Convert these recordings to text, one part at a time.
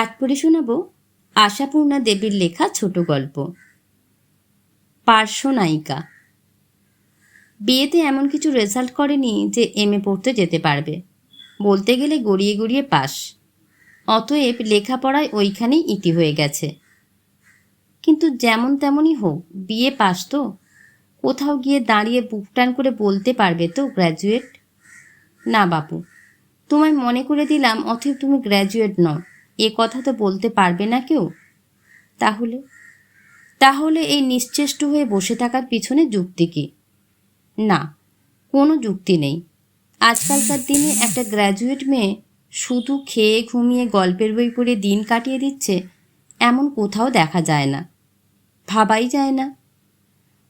আজ পড়ে শোনাব আশাপূর্ণা দেবীর লেখা ছোট গল্প। পার্শ্ব নায়িকা। বিয়েতে এমন কিছু রেজাল্ট করেনি যে এম এ পড়তে যেতে পারবে। বলতে গেলে গড়িয়ে গড়িয়ে পাস। অতএব লেখাপড়ায় ওইখানেই ইতি হয়ে গেছে। কিন্তু যেমন তেমনই হোক, বিয়ে পাস তো? কোথাও গিয়ে দাঁড়িয়ে বুক টান করে বলতে পারবে তো গ্র্যাজুয়েট না বাপু, তোমায় মনে করে দিলাম অথব তুমি গ্র্যাজুয়েট নও। এ কথা তো বলতে পারবে না কেউ। তাহলে? তাহলে এই নিশ্চেষ্ট হয়ে বসে থাকার পিছনে যুক্তি কি? না, কোনো যুক্তি নেই। আজকালকার দিনে একটা গ্র্যাজুয়েট মেয়ে শুধু খেয়ে ঘুমিয়ে গল্পের বই পড়ে দিন কাটিয়ে দিচ্ছে, এমন কোথাও দেখা যায় না। ভাবাই যায় না।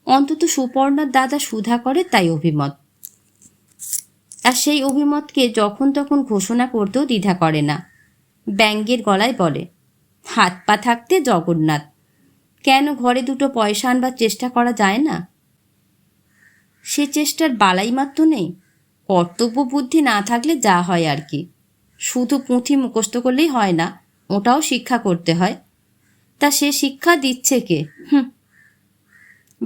অন্তত সুপর্ণার দাদা সুধা করে তাই অভিমত। আর সেই অভিমতকে যখন তখন ঘোষণা করতেও দ্বিধা করে না। ব্যাঙ্গের গলায় বলে, হাত পা থাকতে জগন্নাথ, কেন ঘরে দুটো পয়সা আনবার চেষ্টা করা যায় না? সে চেষ্টার বালাই মাত্র নেই, কর্তব্য বুদ্ধি না থাকলে যা হয় আর কি। শুধু পুঁথি মুখস্থ করলেই হয় না, ওটাও শিক্ষা করতে হয়। তা সে শিক্ষা দিচ্ছে কে? হুম।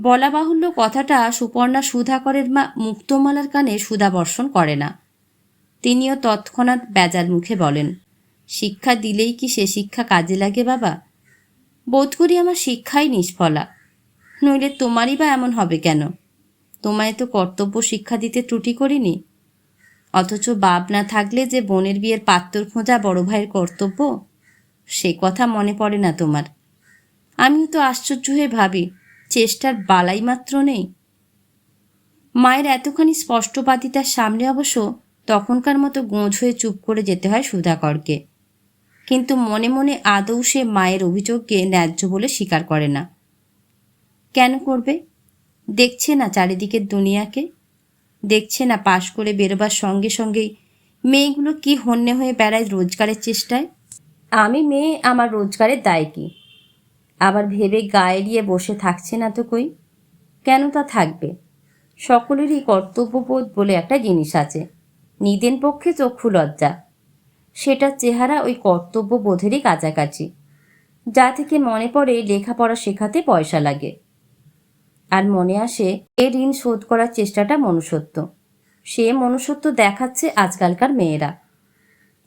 বলা বাহুল্য কথাটা সুপর্ণা সুধাকরের মা মুক্তমালার কানে সুধা বর্ষণ করে না। তিনিও তৎক্ষণাৎ বেজার মুখে বলেন শিক্ষা দিলেই কি সে শিক্ষা কাজে লাগে, বাবা? বোধ করি আমার শিক্ষাই নিষ্ফলা। নইলে তোমারই বা এমন হবে কেন? তোমায় তো কর্তব্য শিক্ষা দিতে ত্রুটি করিনি। অথচ বাপ না থাকলে যে বোনের বিয়ের পাত্তর খোঁজা বড় ভাইয়ের কর্তব্য, সে কথা মনে পড়ে না তোমার। আমিও তো আশ্চর্য হয়ে ভাবি, চেষ্টার বালাই মাত্র নেই। মায়ের এতখানি স্পষ্টবাদিতার সামনে অবশ্য তখনকার মতো গোঁজ হয়ে চুপ করে যেতে হয় সুধাকরকে। কিন্তু মনে মনে আদৌ সে মায়ের অভিযোগকে ন্যায্য বলে স্বীকার করে না। কেন করবে? দেখছে না চারিদিকের দুনিয়াকে। দেখছে না পাশ করে বেরোবার সঙ্গে সঙ্গেই মেয়েগুলো কি হন্যে হয়ে বেড়ায় রোজগারের চেষ্টায়? আমি মেয়ে, আমার রোজগারের দায় কি? আবার ভেবে গায়ে দিয়ে বসে থাকছে না তো কই? কেন তা থাকবে? সকলেরই কর্তব্যবোধ বলে একটা জিনিস আছে। নিদেন পক্ষে চক্ষু লজ্জা। সেটার চেহারা ওই কর্তব্যবোধেরই কাছাকাছি। যা থেকে মনে পড়ে লেখাপড়া শেখাতে পয়সা লাগে। আর মনে আসে, এ ঋণ শোধ করার চেষ্টাটা মনুষ্যত্ব। সে মনুষ্যত্ব দেখাচ্ছে আজকালকার মেয়েরা।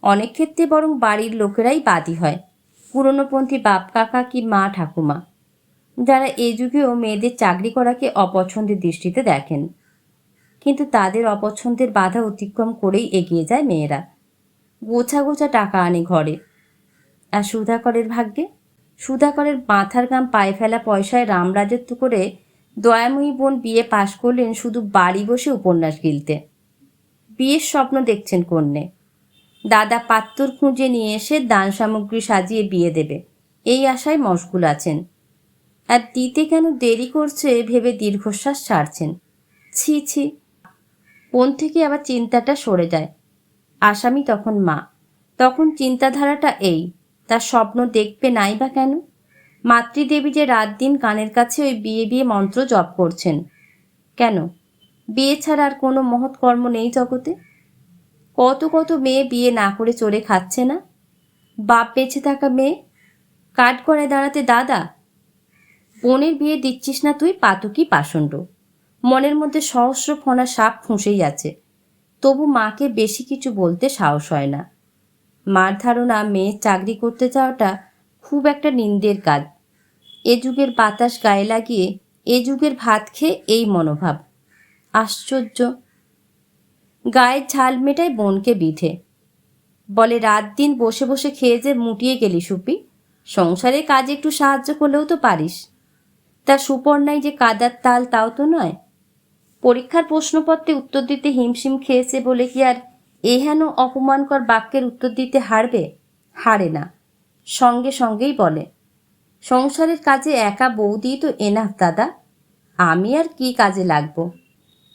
অনেক ক্ষেত্রে বরং বাড়ির লোকেরাই বাদী হয়। পুরনোপন্থী বাপ কাকা কি মা ঠাকুমা? যারা এ যুগেও মেয়েদের চাকরি করাকে অপছন্দের দৃষ্টিতে দেখেন। কিন্তু তাদের অপছন্দের বাধা অতিক্রম করেই এগিয়ে যায় মেয়েরা। গোছা গোছা টাকা আনে ঘরে। আর সুধাকরের ভাগ্যে? সুধাকরের মাথার গাম পায়ে ফেলা পয়সায় রামরাজত্ব করে দয়াময়ী বোন বিয়ে পাশ করলেন শুধু বাড়ি বসে উপন্যাস গিলতে। বিয়ের স্বপ্ন দেখছেন কন্যে। দাদা পাত্তর খুঁজে নিয়ে এসে দান সামগ্রী সাজিয়ে বিয়ে দেবে। এই আশায় মশগুল আছেন। আর দিতে কেন দেরি করছে ভেবে দীর্ঘশ্বাস ছাড়ছেন। ছি ছি। কোন থেকে আবার চিন্তাটা সরে যায়। আসামি তখন মা। তখন চিন্তাধারাটা এই, তার স্বপ্ন দেখবে নাই বা কেন? মাতৃদেবী যে রাত দিন কানের কাছে ওই বিয়ে বিয়ে মন্ত্র জপ করছেন। কেন? বিয়ে ছাড়া আর কোনো মহৎ কর্ম নেই জগতে? কত কত মেয়ে বিয়ে না করে চড়ে খাচ্ছে না? বাপ বেঁচে থাকা মেয়ে? কাঠ করে দাঁড়াতে দাদা? বোনের বিয়ে দিচ্ছিস না তুই, পাতকি পাষণ্ড। মনের মধ্যে সহস্র ফোনা সাপ ফুঁসেই আছে। তবু মাকে বেশি কিছু বলতে সাহস হয় না। মার ধারণা মেয়ে চাকরি করতে যাওয়াটা খুব একটা নিন্দের কাজ। এ যুগের বাতাস গায়ে লাগিয়ে এ যুগের ভাত খেয়ে এই মনোভাব। আশ্চর্য। গায়ের ঝাল মেটায় বোনকে বিধে। বলে, রাত দিন বসে বসে খেয়ে যে মুটিয়ে গেলি সুপি, সংসারে কাজে একটু সাহায্য করলেও তো পারিস। তা সুপর্ণায় যে কাদার তাল তাও তো নয় পরীক্ষার প্রশ্নপত্রে উত্তর দিতে হিমশিম খেয়েছে বলে কি আর এহেন অপমানকর বাক্যের উত্তর দিতে হারবে? হারে না। সঙ্গে সঙ্গেই বলে, সংসারের কাজে একা বৌদি তো এনাফ দাদা। আমি আর কি কাজে লাগবো?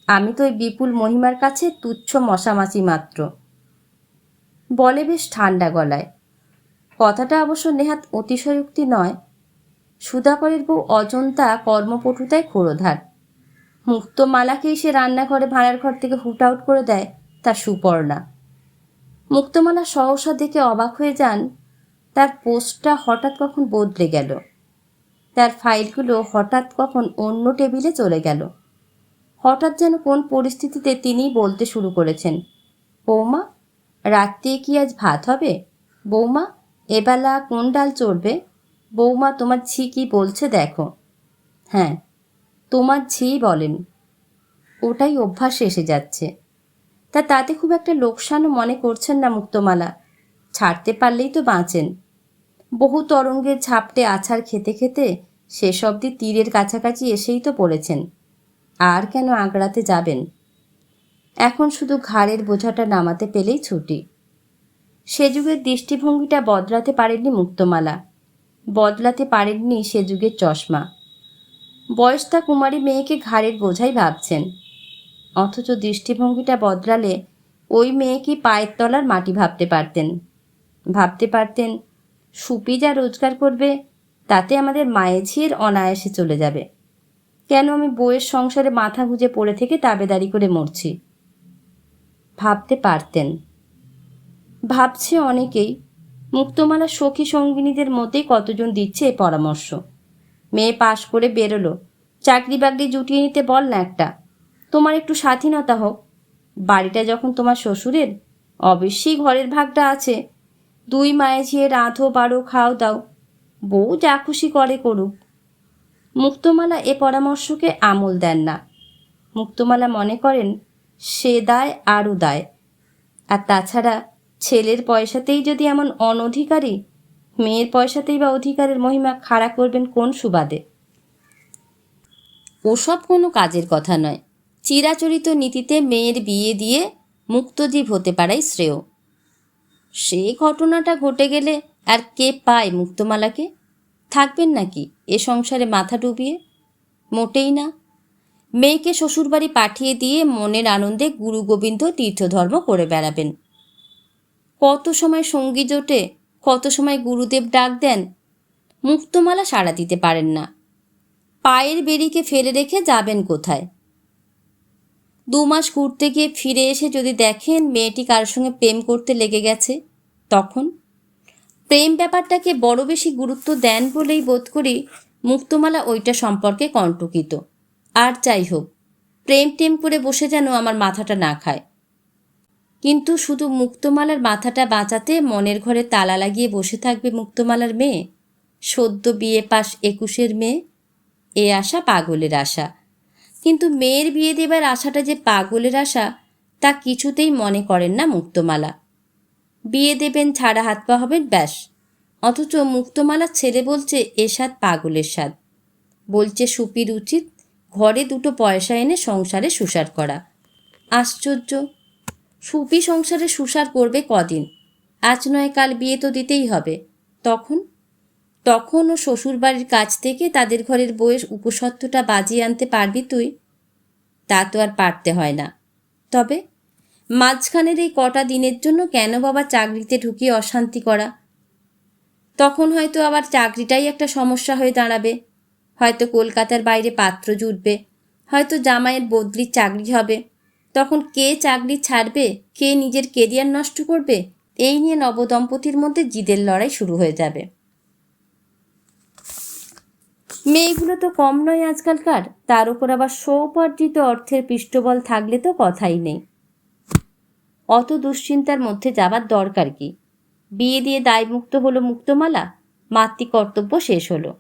আমি তো ওই বিপুল মহিমার কাছে তুচ্ছ মশামাছি মাত্র। বলে বেশ ঠান্ডা গলায়। কথাটা অবশ্য নেহাত অতিশয়োক্তি নয়। সুধাকরের বউ অজন্তা কর্মপটুতায় খোড়োধার মুক্তমালাকেই সে রান্নাঘরে, ভাড়ার ঘর থেকে হুট আউট করে দেয় তা সুপর্ণা। মুক্তমালা সহসা দেখে অবাক হয়ে যান, তার পোস্টটা হঠাৎ কখন বদলে গেল। তার ফাইলগুলো হঠাৎ কখন অন্য টেবিলে চলে গেল। হঠাৎ যেন কোন পরিস্থিতিতে তিনি বলতে শুরু করেছেন, বৌমা, রাত্রে কি আজ ভাত হবে? বৌমা, এবেলা কোন ডাল চড়বে? বৌমা, তোমার ছি কি বলছে দেখো। হ্যাঁ তোমার ঝি বলেন। ওটাই অভ্যাস এসে যাচ্ছে। তা তাতে খুব একটা লোকসানও মনে করছেন না মুক্তমালা। ছাড়তে পারলেই তো বাঁচেন। বহু তরঙ্গের ঝাপটে আছাড় খেতে খেতে শেষ অবধি তীরের কাছাকাছি এসেই তো পড়েছেন। আর কেন আগ্রাতে যাবেন? এখন শুধু ঘাড়ের বোঝাটা নামাতে পেলেই ছুটি। সে যুগের দৃষ্টিভঙ্গিটা বদলাতে পারেননি মুক্তমালা। বদলাতে পারেননি সে যুগের চশমা। বয়সটা কুমারী মেয়েকে ঘাড়ের বোঝাই ভাবছেন। অথচ দৃষ্টিভঙ্গিটা বদলালে ওই মেয়েকে পায়ের তলার মাটি ভাবতে পারতেন। ভাবতে পারতেন, সুপি যা রোজগার করবে, তাতে আমাদের মায়ের ঝিয়ের অনায়াসে চলে যাবে। কেন আমি বইয়ের সংসারে মাথা গুঁজে পড়ে থেকে তাবেদারি করে মরছি? ভাবতে পারতেন। ভাবছে অনেকেই, মুক্তমালা সখী সঙ্গিনীদের মধ্যেই কতজন দিচ্ছে এ পরামর্শ। মেয়ে পাশ করে বেরোলো। চাকরি বাকরি জুটিয়ে নিতে বল না একটা। তোমার একটু স্বাধীনতা হোক। বাড়িটা যখন তোমার শ্বশুরের, অবশ্যই ঘরের ভাগটা আছে। দুই মায়ে ঝিয়ে রাঁধো, বাড়ো, খাও, দাও। বউ যা খুশি করে করুক। মুক্তমালা এ পরামর্শকে আমল দেন না। মুক্তমালা মনে করেন, সে দায় আরও দায়। আর তাছাড়া ছেলের পয়সাতেই যদি এমন অনধিকারী মেয়ের পয়সাতেই বা অধিকারের মহিমা খাড়া করবেন কোন সুবাদে? ওসব কোনো কাজের কথা নয়। চিরাচরিত নীতিতে মেয়ের বিয়ে দিয়ে মুক্তজীব হতে পারাই শ্রেয়। সে ঘটনাটা ঘটে গেলে আর কে পায় মুক্তমালাকে? থাকবেন নাকি এ সংসারে মাথা ডুবিয়ে? মোটেই না। মেয়েকে শ্বশুরবাড়ি পাঠিয়ে দিয়ে মনের আনন্দে গুরু গোবিন্দ তীর্থধর্ম করে বেড়াবেন। কত সময় সঙ্গী জোটে কত সময় গুরুদেব ডাক দেন, মুক্তমালা সাড়া দিতে পারেন না। পায়ের বেরিকে ফেলে রেখে যাবেন কোথায়? দু মাস ঘুরতে গিয়ে ফিরে এসে যদি দেখেন মেয়েটি কারোর সঙ্গে প্রেম করতে লেগে গেছে, তখন? প্রেম ব্যাপারটাকে বড় বেশি গুরুত্ব দেন বলেই বোধ করি মুক্তমালা ওইটা সম্পর্কে কণ্টকিত। আর যাই হোক প্রেম টেম করে বসে যেন আমার মাথাটা না খায়। কিন্তু শুধু মুক্তমালার মাথাটা বাঁচাতে মনের ঘরে তালা লাগিয়ে বসে থাকবে মুক্তমালার মেয়ে। সদ্য বিয়ে পাশ একুশের মেয়ে। এ আশা পাগলের আশা। কিন্তু মেয়ের বিয়ে দেবার আশাটা যে পাগলের আশা, তা কিছুতেই মনে করেন না মুক্তমালা। বিয়ে দেবেন, ছাড়া হাত পা হবেন, ব্যাস। অথচ মুক্তমালার ছেলে বলছে, এ স্বাদ পাগলের স্বাদ। বলছে, সুপির উচিত ঘরে দুটো পয়সা এনে সংসারে সুসার করা। আশ্চর্য। সুপি সংসারে সুসার করবে কদিন? আজ নয়, কাল বিয়ে তো দিতেই হবে। তখন? তখন ও শ্বশুরবাড়ির কাছ থেকে তাদের ঘরের বইয়ের উপসত্ত্বটা বাজিয়ে আনতে পারবি তুই? তা তো আর পারতে হয় না। তবে? মাঝখানের এই কটা দিনের জন্য কেন বাবা চাকরিতে ঢুকিয়ে অশান্তি করা? তখন হয়তো আবার চাকরিটাই একটা সমস্যা হয়ে দাঁড়াবে। হয়তো কলকাতার বাইরে পাত্র জুটবে। হয়তো জামাইয়ের বদলির চাকরি হবে। তখন কে চাকরি ছাড়বে, কে নিজের কেরিয়ার নষ্ট করবে, এই নিয়ে নবদম্পতির মধ্যে জিদের লড়াই শুরু হয়ে যাবে। মেয়েগুলো তো কম নয় আজকালকার, তার উপর আবার সৌপার্জিত অর্থের পৃষ্ঠবল থাকলে তো কথাই নেই। অত দুশ্চিন্তার মধ্যে যাবার দরকার কি? বিয়ে দিয়ে দায়মুক্ত হলো মুক্তমালা মাতৃকর্তব্য শেষ হলো।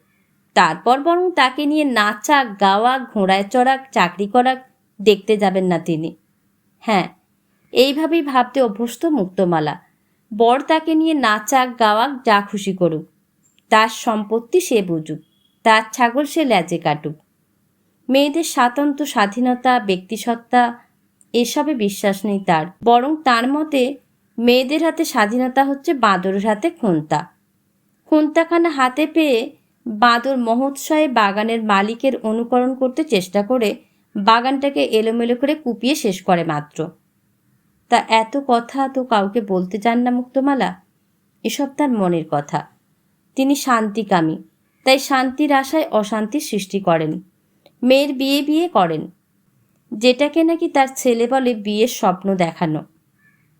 তারপর বরং তাকে নিয়ে নাচা, গাওয়া, ঘোড়ায় চড়াক চাকরি করাক দেখতে যাবেন না তিনি। হ্যাঁ এইভাবেই ভাবতে অভ্যস্ত মুক্তমালা। বর তাকে নিয়ে নাচাক গাওয়াক যা খুশি করুক। তার সম্পত্তি সে বুঝুক, তার ছাগল সে ল্যাজে কাটুক। মেয়েদের স্বাতন্ত্র, স্বাধীনতা, ব্যক্তিসত্তা, এসবে বিশ্বাস নেই তার। বরং তার মতে মেয়েদের হাতে স্বাধীনতা হচ্ছে বাঁদরের হাতে খুন্তা। খুন্তাখানা হাতে পেয়ে বাঁদর মহোৎসয়ে বাগানের মালিকের অনুকরণ করতে চেষ্টা করে বাগানটাকে এলোমেলো করে কুপিয়ে শেষ করে মাত্র। তা এত কথা তো কাউকে বলতে চান না মুক্তমালা? এসব তার মনের কথা। তিনি শান্তিকামী, তাই শান্তির আশায় অশান্তির সৃষ্টি করেন। মেয়ের বিয়ে বিয়ে করেন। যেটাকে নাকি তার ছেলে বলে বিয়ের স্বপ্ন দেখানো।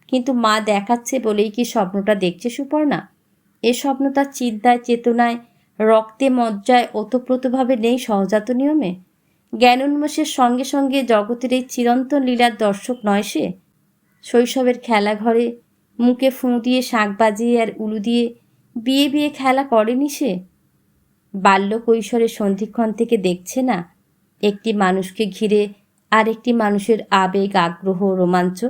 কিন্তু মা দেখাচ্ছে বলেই কি স্বপ্নটা দেখছে সুপর্ণা? এ স্বপ্ন তার চিন্তায়, চেতনায়, রক্তে মজ্জায় ওতপ্রোতভাবে নেই সহজাত নিয়মে? জ্ঞানোন্মেষের সঙ্গে সঙ্গে জগতের এই চিরন্তন লীলার দর্শক নয় সে? শৈশবের খেলাঘরে মুখে ফুঁ দিয়ে শাঁখ বাজিয়ে আর উলু দিয়ে বিয়ে বিয়ে খেলা করেনি সে? বাল্য কৈশোরের সন্ধিক্ষণ থেকে দেখছে না একটি মানুষকে ঘিরে আর একটি মানুষের আবেগ, আগ্রহ, রোমাঞ্চ?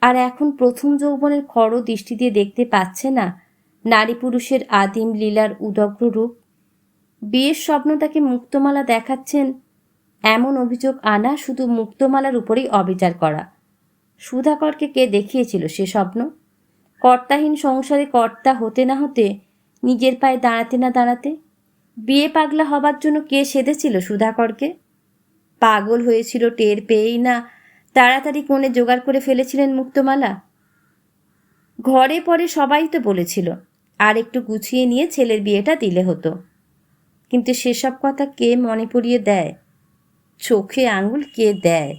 আর এখন প্রথম যৌবনের খড় দৃষ্টি দিয়ে দেখতে পাচ্ছে না নারী পুরুষের আদিম লীলার উদগ্র রূপ। বিয়ের স্বপ্ন তাকে মুক্তমালা দেখাচ্ছেন। এমন অভিযোগ আনা শুধু মুক্তমালার উপরেই অবিচার করা। সুধাকরকে কে দেখিয়েছিল সে স্বপ্ন? কর্তাহীন সংসারে কর্তা হতে না হতে, নিজের পায়ে দাঁড়াতে না দাঁড়াতে? বিয়ে পাগলা হবার জন্য কে সেধেছিল সুধাকরকে? পাগল হয়েছিল, টের পেয়েই না তাড়াতাড়ি কোণে জোগাড় করে ফেলেছিলেন মুক্তমালা? ঘরে পরে সবাই তো বলেছিল আর একটু গুছিয়ে নিয়ে ছেলের বিয়েটা দিলে হতো। কিন্তু সেসব কথা কে মনে পড়িয়ে দেয়? চোখে আঙুল কে দেয়?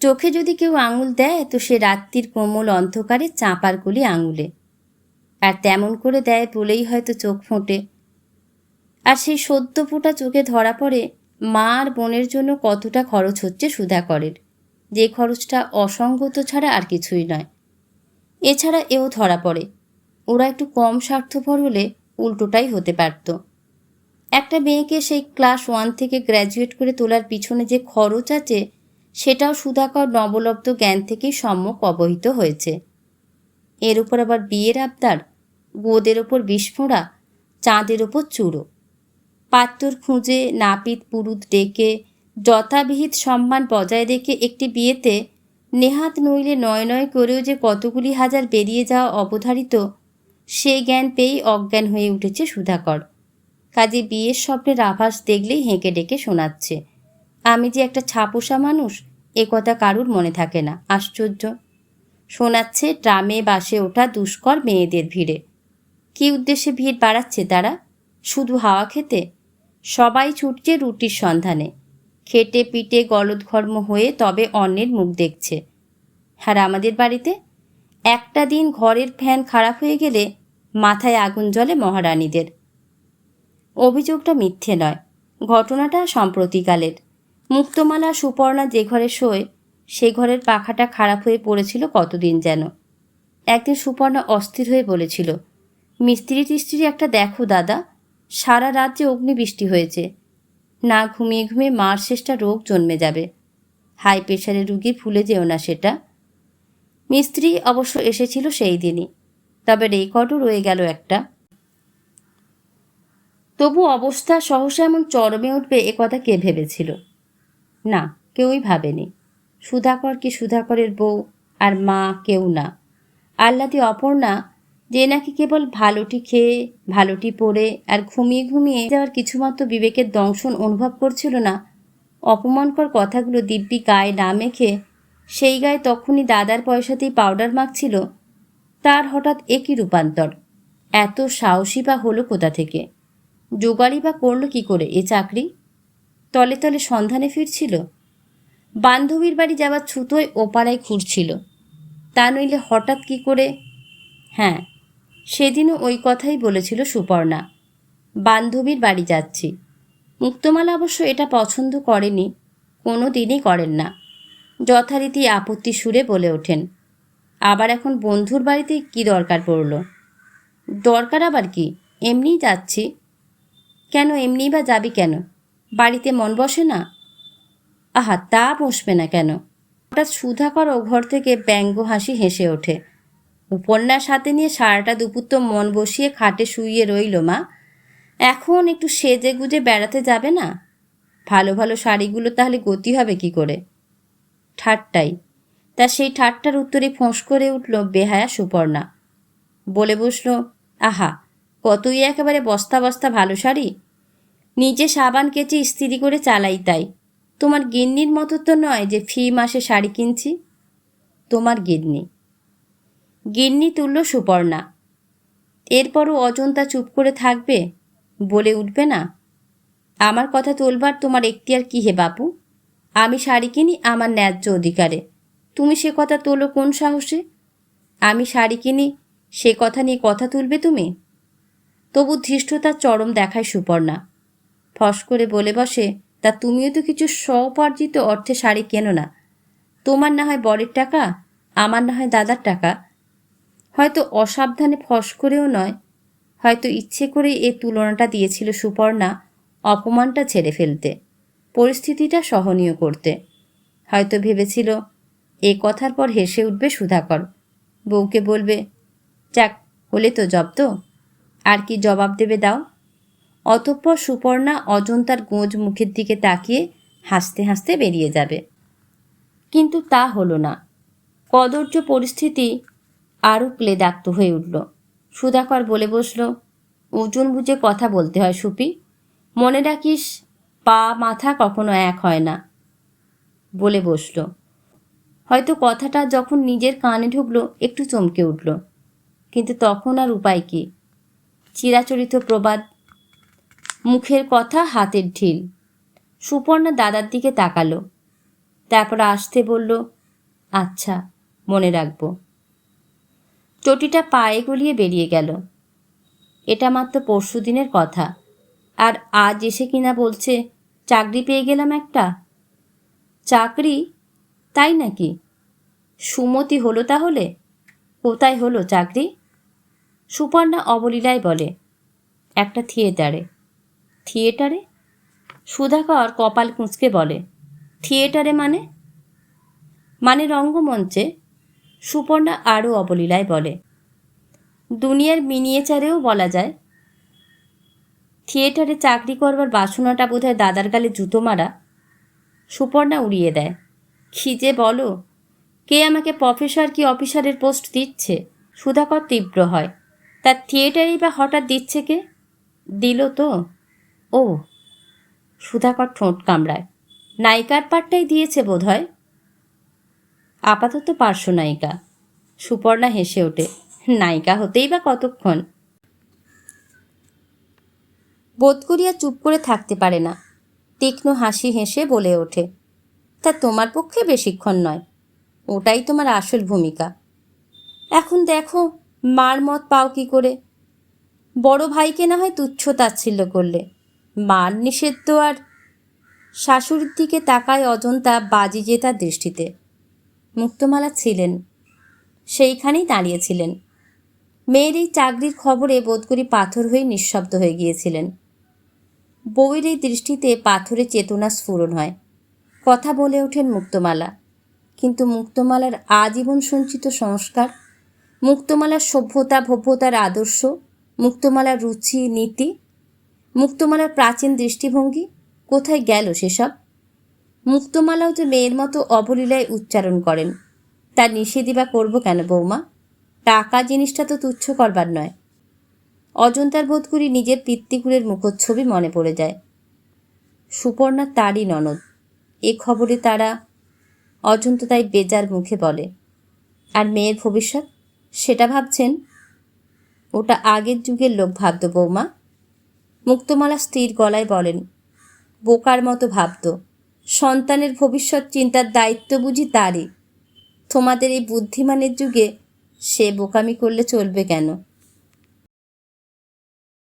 চোখে যদি কেউ আঙুল দেয়, তো সে রাত্রির কোমল অন্ধকারে চাঁপার কলি আঙুলে। আর তেমন করে দেয় বলেই হয়তো চোখ ফোটে। আর সেই সদ্য ফোটা চোখে ধরা পড়ে, মা আর বোনের জন্য কতটা খরচ হচ্ছে সুধাকরের? যে খরচটা অসঙ্গত ছাড়া আর কিছুই নয়। এছাড়া এও ধরা পড়ে। ওরা একটু কম স্বার্থপর হলে উল্টোটাই হতে পারত। একটা মেয়েকে সেই ক্লাস ওয়ান থেকে গ্র্যাজুয়েট করে তোলার পিছনে যে খরচ আছে, সেটাও সুধাকর নবলব্ধ জ্ঞান থেকেই সম্যক অবহিত হয়েছে। এর উপর আবার বিয়ের আবদার, গোদের ওপর বিস্ফোরা চাঁদের ওপর চূড়ো পাত্তর খুঁজে নাপিত পুরুত ডেকে, যথাবিহিত সম্মান বজায় রেখে একটি বিয়েতে নেহাত নইলে নয় নয় করেও যে কতগুলি হাজার বেরিয়ে যাওয়া অবধারিত সে জ্ঞান পেয়েই অজ্ঞান হয়ে উঠেছে সুধাকর। কাজে বিয়ের স্বপ্নের আভাস দেখলেই হেঁকে ডেকে শোনাচ্ছে, আমি যে একটা ছাপোষা মানুষ, এ কথা কারুর মনে থাকে না, আশ্চর্য। শোনাচ্ছে, ট্রামে বাসে ওঠা দুষ্কর মেয়েদের ভিড়ে। কী উদ্দেশ্যে ভিড় বাড়াচ্ছে তারা? শুধু হাওয়া খেতে? সবাই ছুটছে রুটির সন্ধানে। খেটে পিটে গলদঘর্ম হয়ে তবে অন্যের মুখ দেখছে। আর আমাদের বাড়িতে? একটা দিন ঘরের ফ্যান খারাপ হয়ে গেলে মাথায় আগুন জ্বলে মহারানীদের। অভিযোগটা মিথ্যে নয়। ঘটনাটা সম্প্রতিকালের মুক্তমালা সুপর্ণা যে ঘরে শোয়, সে ঘরের পাখাটা খারাপ হয়ে পড়েছিল কতদিন যেন। একদিন সুপর্ণা অস্থির হয়ে বলেছিল, মিস্ত্রি টিস্ত্রি একটা দেখো দাদা, সারা রাত যে অগ্নিবৃষ্টি হয়েছে। না ঘুমিয়ে ঘুমিয়ে মার শেষটা রোগ জন্মে যাবে। হাই প্রেশারের রুগী ভুলে যেও না সেটা। মিস্ত্রি অবশ্য এসেছিল সেই দিনই। তবে রেকর্ডও রয়ে গেল একটা। তবু অবস্থা সহসা এমন চরমে উঠবে এ কথা কে ভেবেছিল? না, কেউই ভাবেনি। সুধাকর কি সুধাকরের বউ, আর মা কেউ না। আহ্লাদি অপর্ণা, যে নাকি কেবল ভালোটি খেয়ে, ভালোটি পরে আর ঘুমিয়ে ঘুমিয়ে যাওয়ার কিছুমাত্র বিবেকের দংশন অনুভব করছিল না, অপমানকর কথাগুলো দিব্যি গায়ে না মেখে, সেই গায়ে তখনই দাদার পয়সাতেই পাউডার মাখছিল তার হঠাৎ একই রূপান্তর। এত সাহসী বা হলো কোথা থেকে? জোগাড়ি বা করল কি করে এ চাকরি? তলে তলে সন্ধানে ফিরছিল। বান্ধবীর বাড়ি যাওয়ার ছুতোয় ওপাড়ায় ঘুরছিল তা নইলে হঠাৎ কি করে? হ্যাঁ সেদিনও ওই কথাই বলেছিল সুপর্ণা। বান্ধবীর বাড়ি যাচ্ছি। মুক্তমালা অবশ্য এটা পছন্দ করেনি কোনো দিনই করেন না। যথারীতি আপত্তি সুরে বলে ওঠেন। আবার এখন বন্ধুর বাড়িতে কি দরকার পড়ল? দরকার আবার কি? এমনিই যাচ্ছি। কেন, এমনিই বা যাবি কেন? বাড়িতে মন বসে না? আহা, তা বসবে না কেন? হঠাৎ সুধাকর ও ঘর থেকে ব্যঙ্গ হাসি হেসে ওঠে। উপন্যাস হাতে নিয়ে সারাটা দুপুর তো মন বসিয়ে খাটে শুইয়ে রইল মা। এখন একটু সেজে গুজে বেড়াতে যাবে না? ভালো ভালো শাড়িগুলো তাহলে গতি হবে কি করে? ঠাট্টাই। তা সেই ঠাট্টার উত্তরে ফোঁস করে উঠল বেহায়া সুপর্ণা। বলে বসল, আহা, কতই একেবারে বস্তা বস্তা ভালো শাড়ি। নিজে সাবান কেচে ইস্ত্রি করে চালাই তাই। তোমার গিন্নির মতো তো নয় যে ফি মাসে শাড়ি কিনছি। তোমার গিন্নি। গিন্নি তুলল সুপর্ণা, এরপরও অজন্তা চুপ করে থাকবে বলে উঠবে না? আমার কথা তোলবার তোমার এখতিয়ার কী হে বাপু? আমি শাড়ি কিনি আমার ন্যায্য অধিকারে। তুমি সে কথা তোলো কোন সাহসে? আমি শাড়ি কিনি, সে কথা নিয়ে কথা তুলবে তুমি? তবু ধৃষ্টতার চরম দেখায় সুপর্ণা। ফস করে বলে বসে, তা তুমিও তো কিছু স্বপার্জিত অর্থে শাড়ি কেনো না? তোমার না হয় বরের টাকা, আমার না হয় দাদার টাকা। হয়তো অসাবধানে ফস করেও নয়, হয়তো ইচ্ছে করে এ তুলনাটা দিয়েছিল সুপর্ণা অপমানটা ছেড়ে ফেলতে, পরিস্থিতিটা সহনীয় করতে। হয়তো ভেবেছিল এ কথার পর হেসে উঠবে সুধাকর। বউকে বলবে, যাক, হলে তো জব্দ আর কি জবাব দেবে দাও? অতঃপর সুপর্ণা অজন্তার গোঁজ মুখের দিকে তাকিয়ে হাসতে হাসতে বেরিয়ে যাবে। কিন্তু তা হলো না। কদর্য পরিস্থিতি আরও ক্লেদাক্ত হয়ে উঠল। সুধাকর বলে বসল, ওজন বুঝে কথা বলতে হয় সুপি। মনে রাখিস পা মাথা কখনো এক হয় না। বলে বসল। হয়তো কথাটা যখন নিজের কানে ঢুকলো, একটু চমকে উঠল। কিন্তু তখন আর উপায় কী? চিরাচরিত প্রবাদ, মুখের কথা হাতের ঢিল। সুপর্ণা দাদার দিকে তাকালো। তারপর আসতে বলল আচ্ছা মনে রাখব। চটিটা পায়ে গলিয়ে বেরিয়ে গেল। এটা মাত্র পরশু দিনের কথা। আর আজ এসে কিনা বলছে, চাকরি পেয়ে গেলাম একটা? চাকরি? তাই নাকি? সুমতি হলো তাহলে? কোথায় হলো চাকরি? সুপর্ণা অবলীলায় বলে, একটা থিয়েটারে। থিয়েটারে? সুধাকর কপাল কুঁচকে বলে, থিয়েটারে মানে? মানে রঙ্গমঞ্চে? সুপর্ণা আরও অবলীলায় বলে, দুনিয়ার মিনিয়েচারেও বলা যায়। থিয়েটারে চাকরি করবার বাসনাটা বোধহয় দাদার গালে জুতো মারা, সুপর্ণা উড়িয়ে দেয়। খিজে বলো? কে আমাকে প্রফেসর কি অফিসারের পোস্ট দিচ্ছে? সুধাকর তীব্র হয়। তার থিয়েটারেই বা হঠাৎ দিচ্ছে কে? দিল তো। ও, সুধাকর ঠোঁট কামড়ায়। নায়িকার পাটটাই দিয়েছে বোধ হয় আপাতত পার্শ্ব নায়িকা। সুপর্ণা হেসে ওঠে। নায়িকা হতেই বা কতক্ষণ? বোধ করিয়া চুপ করে থাকতে পারে না। তীক্ষ্ণ হাসি হেসে বলে ওঠে। তা তোমার পক্ষে বেশিক্ষণ নয়। ওটাই তোমার আসল ভূমিকা। এখন দেখো, মার মত পাও কি করে? বড় ভাইকে না হয় তুচ্ছ তাচ্ছিল্য করলে। মার নিষেধ তো আর। শাশুড়ির দিকে তাকায় অজন্তা বাজি জেতার দৃষ্টিতে। মুক্তমালা ছিলেন। সেইখানেই দাঁড়িয়েছিলেন। মেয়ের এই চাকরির খবরে বোধ করি পাথর হয়ে নিঃশব্দ হয়ে গিয়েছিলেন। বউয়ের এই দৃষ্টিতে পাথরে চেতনা স্ফুরণ হয়। কথা বলে ওঠেন মুক্তমালা। কিন্তু মুক্তমালার আজীবন সঞ্চিত সংস্কার, মুক্তমালার সভ্যতা, ভব্যতার আদর্শ, মুক্তমালার রুচি, নীতি, মুক্তমালার প্রাচীন দৃষ্টিভঙ্গি কোথায় গেল সেসব? মুক্তমালাও তো মেয়ের মতো অবলীলায় উচ্চারণ করেন, তার নিষেধই বা করব কেন বৌমা? টাকা জিনিসটা তো তুচ্ছ করবার নয়। অজন্তার বোধ করি নিজের পিতৃকুলের মুখচ্ছবি মনে পড়ে যায়। সুপর্ণা তারই ননদ। এ খবরে তারা অজন্ত তাই বেজার মুখে বলে, আর মেয়ের ভবিষ্যৎ? সেটা ভাবছেন? ওটা আগের যুগের লোক ভাবত, বৌমা। মুক্তমালা স্থির গলায় বলেন, বোকার মতো ভাবত। সন্তানের ভবিষ্যৎ চিন্তার দায়িত্ব বুঝি তারই। তোমাদের এই বুদ্ধিমানের যুগে সে বোকামি করলে চলবে কেন?